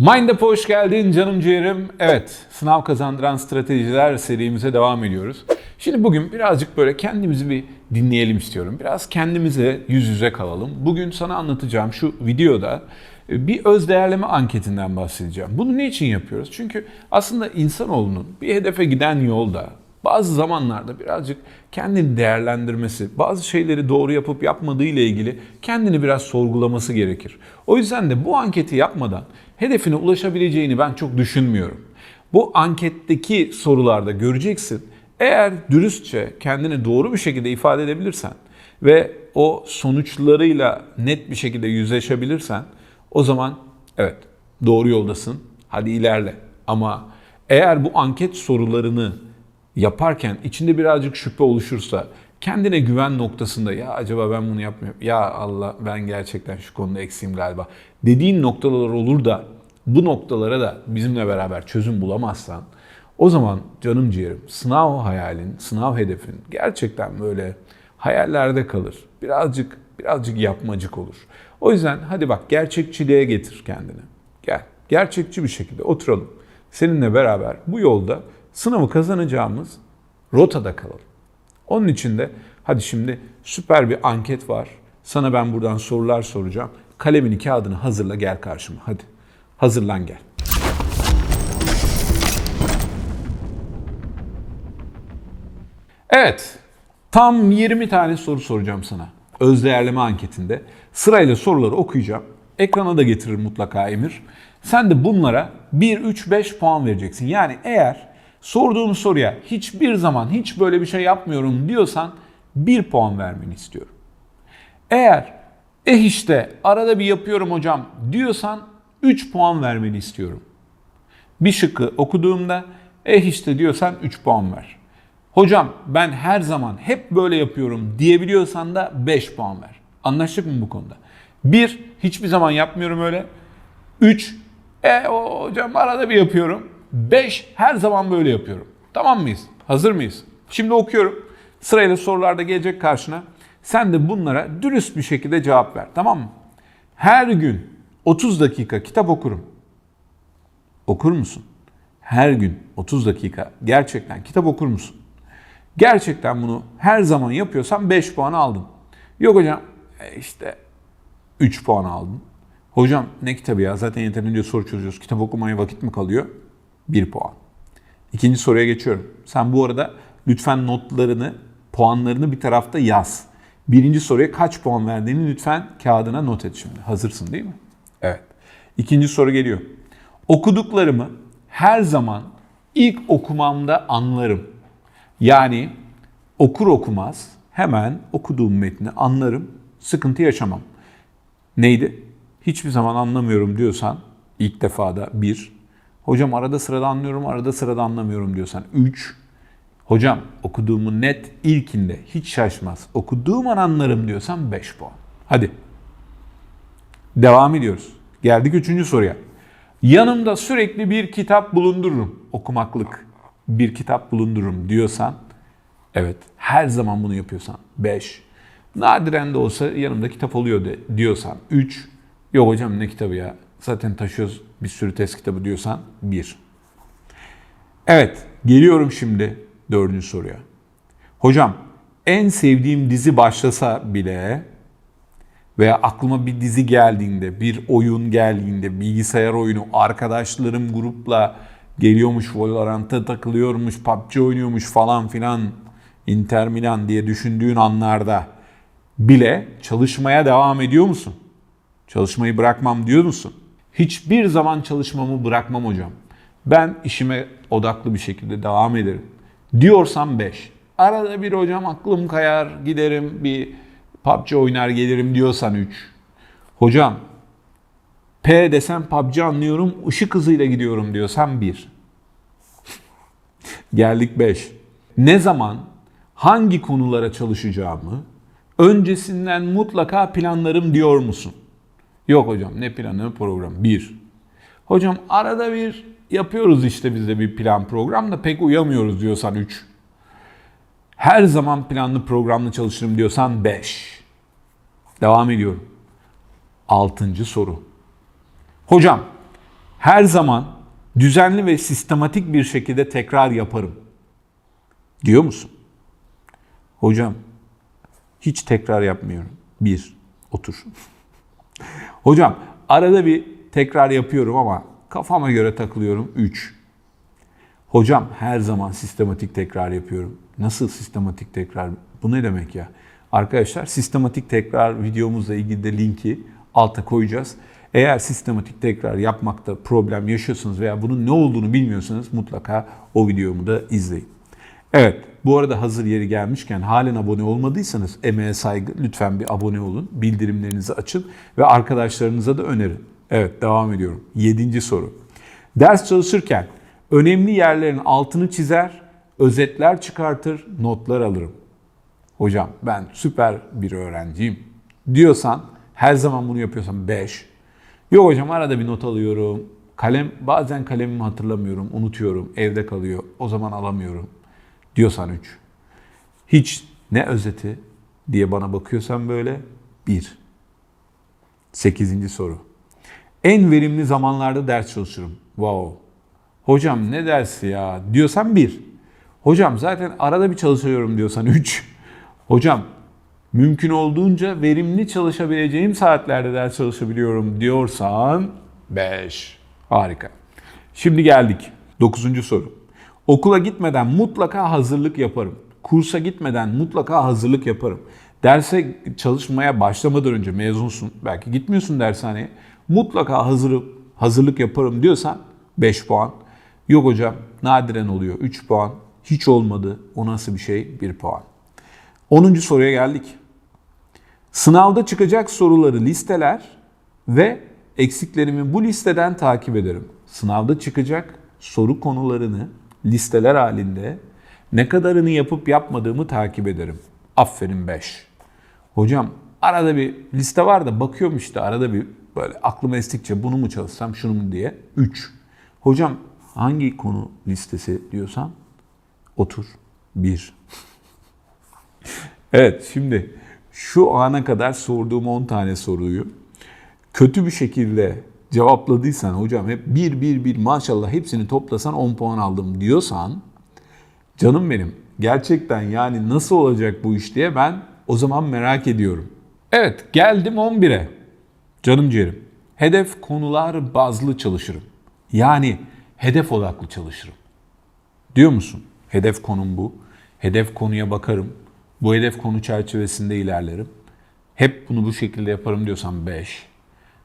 Mindup'a hoş geldin canım ciğerim. Evet, sınav kazandıran stratejiler serimize devam ediyoruz. Şimdi bugün birazcık böyle kendimizi bir dinleyelim istiyorum. Biraz kendimize yüz yüze kalalım. Bugün sana anlatacağım şu videoda e, bir öz değerleme anketinden bahsedeceğim. Bunu ne için yapıyoruz? Çünkü aslında insanoğlunun bir hedefe giden yolda bazı zamanlarda birazcık kendini değerlendirmesi, bazı şeyleri doğru yapıp yapmadığı ile ilgili kendini biraz sorgulaması gerekir. O yüzden de bu anketi yapmadan hedefine ulaşabileceğini ben çok düşünmüyorum. Bu anketteki sorularda göreceksin. Eğer dürüstçe kendini doğru bir şekilde ifade edebilirsen ve o sonuçlarıyla net bir şekilde yüzleşebilirsen o zaman evet doğru yoldasın. Hadi ilerle. Ama eğer bu anket sorularını yaparken içinde birazcık şüphe oluşursa kendine güven noktasında ya acaba ben bunu yapmıyorum. Ya Allah ben gerçekten şu konuda eksiğim galiba. Dediğin noktalar olur da bu noktalara da bizimle beraber çözüm bulamazsan o zaman canım ciğerim sınav hayalin, sınav hedefin gerçekten böyle hayallerde kalır. Birazcık birazcık yapmacık olur. O yüzden hadi bak gerçekçiliğe getir kendini. Gel. Gerçekçi bir şekilde oturalım. Seninle beraber bu yolda sınavı kazanacağımız rotada kalalım. Onun için de hadi şimdi süper bir anket var. Sana ben buradan sorular soracağım. Kalemini kağıdını hazırla gel karşıma hadi. Hazırlan gel. Evet. Tam 20 tane soru soracağım sana. Özdeğerleme anketinde. Sırayla soruları okuyacağım. Ekrana da getirir mutlaka Emir. Sen de bunlara 1, 3, 5 puan vereceksin. Yani eğer sorduğum soruya hiçbir zaman hiç böyle bir şey yapmıyorum diyorsan 1 puan vermeni istiyorum. Eğer eh işte arada bir yapıyorum hocam diyorsan 3 puan vermeni istiyorum. Bir şıkkı okuduğumda eh işte diyorsan 3 puan ver. Hocam ben her zaman hep böyle yapıyorum diyebiliyorsan da 5 puan ver. Anlaştık mı bu konuda? 1. Hiçbir zaman yapmıyorum öyle. 3. E o hocam arada bir yapıyorum. 5. Her zaman böyle yapıyorum. Tamam mıyız? Hazır mıyız? Şimdi okuyorum. Sırayla sorularda gelecek karşına. Sen de bunlara dürüst bir şekilde cevap ver. Tamam mı? Her gün 30 dakika kitap okurum. Okur musun? Her gün 30 dakika gerçekten kitap okur musun? Gerçekten bunu her zaman yapıyorsan 5 puan aldın. Yok hocam e işte 3 puan aldın. Hocam ne kitabı ya zaten yeterince soru çözüyoruz. Kitap okumaya vakit mi kalıyor? 1 puan. İkinci soruya geçiyorum. Sen bu arada lütfen notlarını, puanlarını bir tarafta yaz. Birinci soruya kaç puan verdiğini lütfen kağıdına not et şimdi. Hazırsın değil mi? Evet. İkinci soru geliyor. Okuduklarımı her zaman ilk okumamda anlarım. Yani okur okumaz hemen okuduğum metni anlarım, sıkıntı yaşamam. Neydi? Hiçbir zaman anlamıyorum diyorsan ilk defada bir. Hocam arada sırada anlıyorum, arada sırada anlamıyorum diyorsan üç. Hocam okuduğumu net ilkinde hiç şaşmaz. Okuduğum an anlarım diyorsan 5 puan. Hadi. Devam ediyoruz. Geldik üçüncü soruya. Yanımda sürekli bir kitap bulundururum. Okumaklık bir kitap bulundururum diyorsan evet her zaman bunu yapıyorsan 5. Nadiren de olsa yanımda kitap oluyor de, diyorsan 3. Yok hocam ne kitabı ya zaten taşıyoruz bir sürü test kitabı diyorsan 1. Evet geliyorum şimdi dördüncü soruya. Hocam en sevdiğim dizi başlasa bile veya aklıma bir dizi geldiğinde, bir oyun geldiğinde, bilgisayar oyunu, arkadaşlarım grupla geliyormuş, Valorant'a takılıyormuş, PUBG oynuyormuş falan filan, Inter Milan diye düşündüğün anlarda bile çalışmaya devam ediyor musun? Çalışmayı bırakmam diyor musun? Hiçbir zaman çalışmamı bırakmam hocam. Ben işime odaklı bir şekilde devam ederim. Diyorsan 5. Arada bir hocam aklım kayar, giderim bir PUBG oynar gelirim diyorsan 3. Hocam P desem PUBG anlıyorum, ışık hızıyla gidiyorum diyorsan 1. Geldik 5. Ne zaman, hangi konulara çalışacağımı öncesinden mutlaka planlarım diyor musun? Yok hocam ne planı program. 1. Hocam arada bir yapıyoruz işte biz de bir plan program da pek uyamıyoruz diyorsan 3. Her zaman planlı programlı çalışırım diyorsan 5. Devam ediyorum. Altıncı soru. Hocam her zaman düzenli ve sistematik bir şekilde tekrar yaparım. Diyor musun? Hocam hiç tekrar yapmıyorum. Bir, otur. Hocam arada bir tekrar yapıyorum ama kafama göre takılıyorum. Üç. Hocam her zaman sistematik tekrar yapıyorum. Nasıl sistematik tekrar? Bu ne demek ya? Arkadaşlar sistematik tekrar videomuzla ilgili de linki alta koyacağız. Eğer sistematik tekrar yapmakta problem yaşıyorsanız veya bunun ne olduğunu bilmiyorsanız mutlaka o videomu da izleyin. Evet, bu arada hazır yeri gelmişken halen abone olmadıysanız emeğe saygı lütfen bir abone olun. Bildirimlerinizi açın ve arkadaşlarınıza da önerin. Evet, devam ediyorum. Yedinci soru. Ders çalışırken önemli yerlerin altını çizer, özetler çıkartır, notlar alırım. Hocam ben süper bir öğrenciyim diyorsan her zaman bunu yapıyorsan 5. Yok hocam arada bir not alıyorum. Kalem bazen kalemimi hatırlamıyorum, unutuyorum, evde kalıyor. O zaman alamıyorum diyorsan 3. Hiç ne özeti diye bana bakıyorsan böyle 1. 8. soru. En verimli zamanlarda ders çalışırım. Wow. Hocam ne dersi ya diyorsan 1. Hocam zaten arada bir çalışıyorum diyorsan 3. Hocam mümkün olduğunca verimli çalışabileceğim saatlerde ders çalışabiliyorum diyorsan 5. Harika. Şimdi geldik 9. soru. Okula gitmeden mutlaka hazırlık yaparım. Kursa gitmeden mutlaka hazırlık yaparım. Derse çalışmaya başlamadan önce mezunsun. Belki gitmiyorsun dershaneye. Mutlaka hazır, hazırlık yaparım diyorsan 5 puan. Yok hocam nadiren oluyor 3 puan. Hiç olmadı. O nasıl bir şey? 1 puan. 10. soruya geldik. Sınavda çıkacak soruları listeler ve eksiklerimi bu listeden takip ederim. Sınavda çıkacak soru konularını listeler halinde ne kadarını yapıp yapmadığımı takip ederim. Aferin 5. Hocam arada bir liste var da bakıyorum işte arada bir böyle aklıma estikçe bunu mu çalışsam şunu mu diye. 3. Hocam hangi konu listesi diyorsan otur. 1. evet şimdi şu ana kadar sorduğum 10 tane soruyu kötü bir şekilde cevapladıysan hocam hep bir bir bir maşallah hepsini toplasan 10 puan aldım diyorsan canım benim gerçekten yani nasıl olacak bu iş diye ben o zaman merak ediyorum. Evet geldim 11'e. Canım ciğerim. Hedef konular bazlı çalışırım. Yani hedef odaklı çalışırım. Diyor musun? Hedef konum bu. Hedef konuya bakarım. Bu hedef konu çerçevesinde ilerlerim. Hep bunu bu şekilde yaparım diyorsan 5.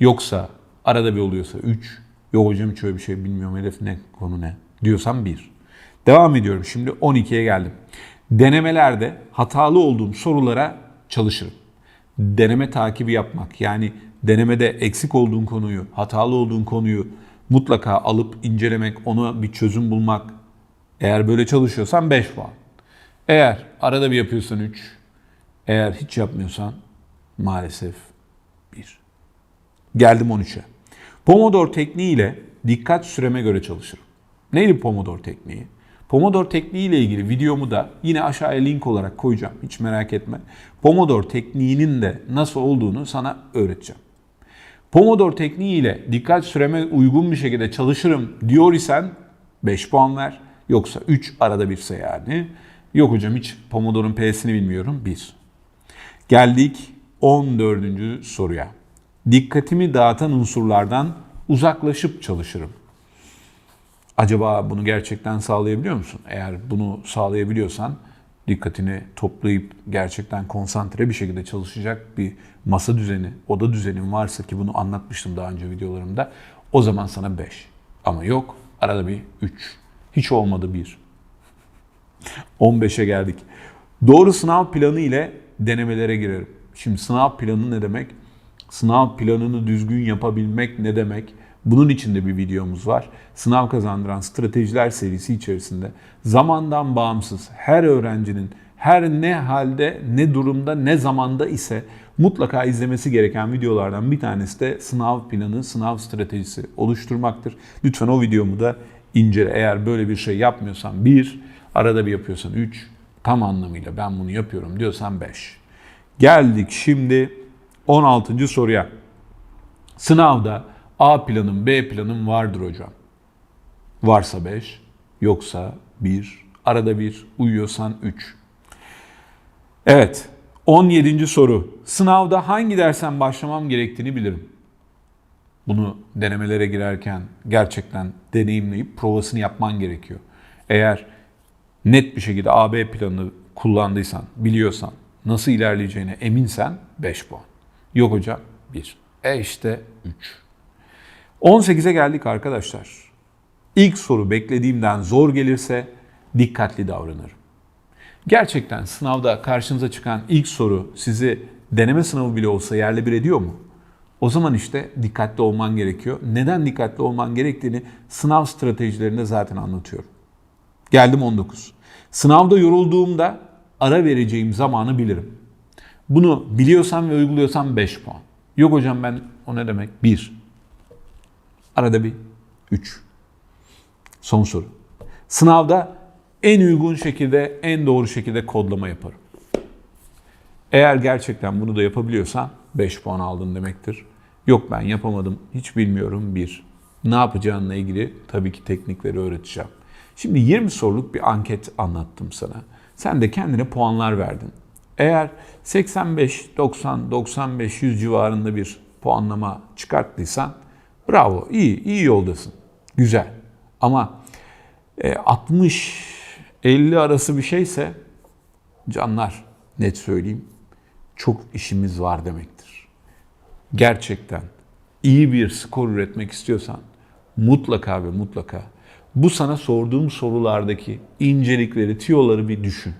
Yoksa arada bir oluyorsa 3. Yok hocam hiç öyle bir şey bilmiyorum hedef ne konu ne diyorsan 1. Devam ediyorum şimdi 12'ye geldim. Denemelerde hatalı olduğum sorulara çalışırım. Deneme takibi yapmak yani denemede eksik olduğun konuyu, hatalı olduğun konuyu mutlaka alıp incelemek, ona bir çözüm bulmak. Eğer böyle çalışıyorsan 5 puan. Eğer arada bir yapıyorsan 3, eğer hiç yapmıyorsan maalesef 1. Geldim 13'e. Pomodoro tekniği ile dikkat süreme göre çalışırım. Neydi Pomodoro tekniği? Pomodoro tekniği ile ilgili videomu da yine aşağıya link olarak koyacağım. Hiç merak etme. Pomodoro tekniğinin de nasıl olduğunu sana öğreteceğim. Pomodoro tekniği ile dikkat süreme uygun bir şekilde çalışırım diyor isen 5 puan ver. Yoksa 3 arada birse yani. Yok hocam hiç Pomodoro'nun P'sini bilmiyorum. 1. Geldik 14. soruya. Dikkatimi dağıtan unsurlardan uzaklaşıp çalışırım. Acaba bunu gerçekten sağlayabiliyor musun? Eğer bunu sağlayabiliyorsan dikkatini toplayıp gerçekten konsantre bir şekilde çalışacak bir masa düzeni, oda düzenin varsa ki bunu anlatmıştım daha önce videolarımda. O zaman sana 5. Ama yok arada bir 3. Hiç olmadı 1. 15'e geldik. Doğru sınav planı ile denemelere girerim. Şimdi sınav planı ne demek? Sınav planını düzgün yapabilmek ne demek? Bunun için de bir videomuz var. Sınav kazandıran stratejiler serisi içerisinde zamandan bağımsız her öğrencinin her ne halde, ne durumda, ne zamanda ise mutlaka izlemesi gereken videolardan bir tanesi de sınav planı, sınav stratejisi oluşturmaktır. Lütfen o videomu da incele. Eğer böyle bir şey yapmıyorsan bir, arada bir yapıyorsan üç, tam anlamıyla ben bunu yapıyorum diyorsan beş. Geldik şimdi 16. soruya. Sınavda A planım, B planım vardır hocam. Varsa 5, yoksa 1, arada 1, uyuyorsan 3. Evet, 17. soru. Sınavda hangi dersen başlamam gerektiğini bilirim. Bunu denemelere girerken gerçekten deneyimleyip provasını yapman gerekiyor. Eğer net bir şekilde AB planını kullandıysan, biliyorsan, nasıl ilerleyeceğine eminsen 5 puan. Yok hocam 1. E işte 3. 18'e geldik arkadaşlar. İlk soru beklediğimden zor gelirse dikkatli davranırım. Gerçekten sınavda karşınıza çıkan ilk soru sizi deneme sınavı bile olsa yerle bir ediyor mu? O zaman işte dikkatli olman gerekiyor. Neden dikkatli olman gerektiğini sınav stratejilerinde zaten anlatıyorum. Geldim 19. Sınavda yorulduğumda ara vereceğim zamanı bilirim. Bunu biliyorsan ve uyguluyorsan 5 puan. Yok hocam ben o ne demek? 1. Arada bir 3. Son soru. Sınavda en uygun şekilde, en doğru şekilde kodlama yaparım. Eğer gerçekten bunu da yapabiliyorsan 5 puan aldın demektir. Yok ben yapamadım, hiç bilmiyorum 1. Ne yapacağınla ilgili tabii ki teknikleri öğreteceğim. Şimdi 20 soruluk bir anket anlattım sana. Sen de kendine puanlar verdin. Eğer 85, 90, 95, 100 civarında bir puanlama çıkarttıysan bravo, iyi, iyi yoldasın. Güzel. Ama e, 60, 50 arası bir şeyse canlar net söyleyeyim çok işimiz var demektir. Gerçekten iyi bir skor üretmek istiyorsan mutlaka ve mutlaka bu sana sorduğum sorulardaki incelikleri, tiyoları bir düşün.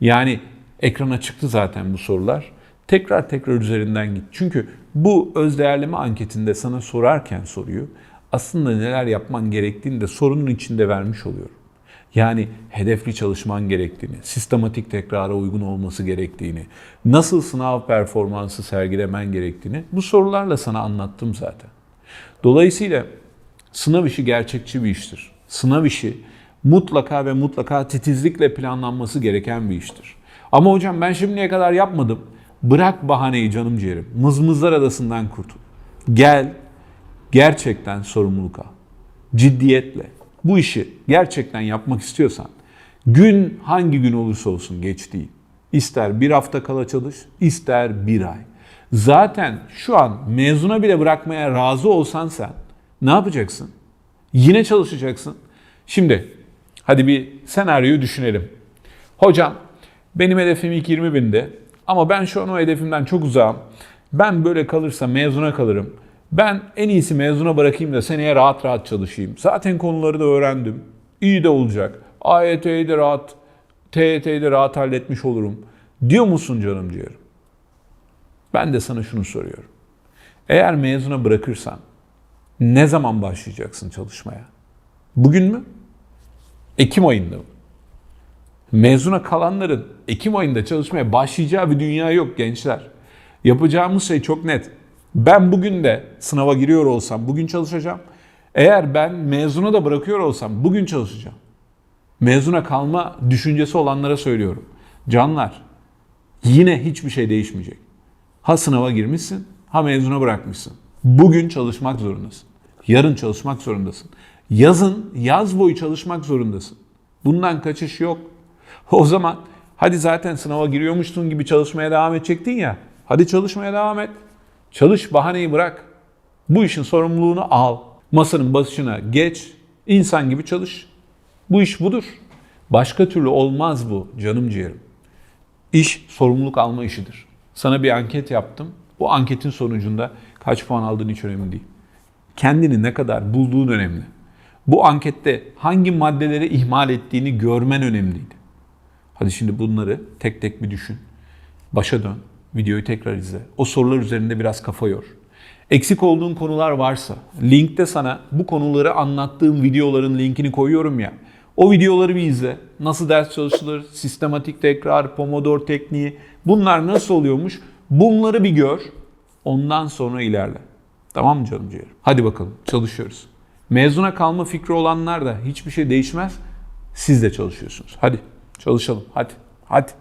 Yani ekrana çıktı zaten bu sorular. Tekrar tekrar üzerinden git. Çünkü bu öz değerleme anketinde sana sorarken soruyu aslında neler yapman gerektiğini de sorunun içinde vermiş oluyorum. Yani hedefli çalışman gerektiğini, sistematik tekrara uygun olması gerektiğini, nasıl sınav performansı sergilemen gerektiğini bu sorularla sana anlattım zaten. Dolayısıyla sınav işi gerçekçi bir iştir. Sınav işi mutlaka ve mutlaka titizlikle planlanması gereken bir iştir. Ama hocam ben şimdiye kadar yapmadım. Bırak bahaneyi canım ciğerim. Mızmızlar adasından kurtul. Gel, gerçekten sorumluluk al. Ciddiyetle. Bu işi gerçekten yapmak istiyorsan gün hangi gün olursa olsun geç değil. İster bir hafta kala çalış, ister bir ay. Zaten şu an mezuna bile bırakmaya razı olsan sen ne yapacaksın? Yine çalışacaksın. Şimdi hadi bir senaryoyu düşünelim. Hocam benim hedefim ilk 20 binde ama ben şu an o hedefimden çok uzağım. Ben böyle kalırsa mezuna kalırım. Ben en iyisi mezuna bırakayım da seneye rahat rahat çalışayım. Zaten konuları da öğrendim. İyi de olacak. AYT'yi de rahat, TYT'yi de rahat halletmiş olurum. Diyor musun canım ciğerim? Ben de sana şunu soruyorum. Eğer mezuna bırakırsan ne zaman başlayacaksın çalışmaya? Bugün mü? Ekim ayında mı? Mezuna kalanların Ekim ayında çalışmaya başlayacağı bir dünya yok gençler. Yapacağımız şey çok net. Ben bugün de sınava giriyor olsam bugün çalışacağım. Eğer ben mezuna da bırakıyor olsam bugün çalışacağım. Mezuna kalma düşüncesi olanlara söylüyorum. Canlar yine hiçbir şey değişmeyecek. Ha sınava girmişsin ha mezuna bırakmışsın. Bugün çalışmak zorundasın. Yarın çalışmak zorundasın. Yazın yaz boyu çalışmak zorundasın. Bundan kaçış yok. O zaman hadi zaten sınava giriyormuşsun gibi çalışmaya devam edecektin ya. Hadi çalışmaya devam et. Çalış bahaneyi bırak. Bu işin sorumluluğunu al. Masanın başına geç. insan gibi çalış. Bu iş budur. Başka türlü olmaz bu canım ciğerim. İş sorumluluk alma işidir. Sana bir anket yaptım. Bu anketin sonucunda kaç puan aldığın hiç önemli değil. Kendini ne kadar bulduğun önemli. Bu ankette hangi maddeleri ihmal ettiğini görmen önemliydi. Hadi şimdi bunları tek tek bir düşün. Başa dön. Videoyu tekrar izle. O sorular üzerinde biraz kafa yor. Eksik olduğun konular varsa linkte sana bu konuları anlattığım videoların linkini koyuyorum ya. O videoları bir izle. Nasıl ders çalışılır, sistematik tekrar, pomodoro tekniği bunlar nasıl oluyormuş? Bunları bir gör. Ondan sonra ilerle. Tamam mı canım ciğerim? Hadi bakalım çalışıyoruz. Mezuna kalma fikri olanlar da hiçbir şey değişmez. Siz de çalışıyorsunuz. Hadi Çalışalım. Hadi. Hadi.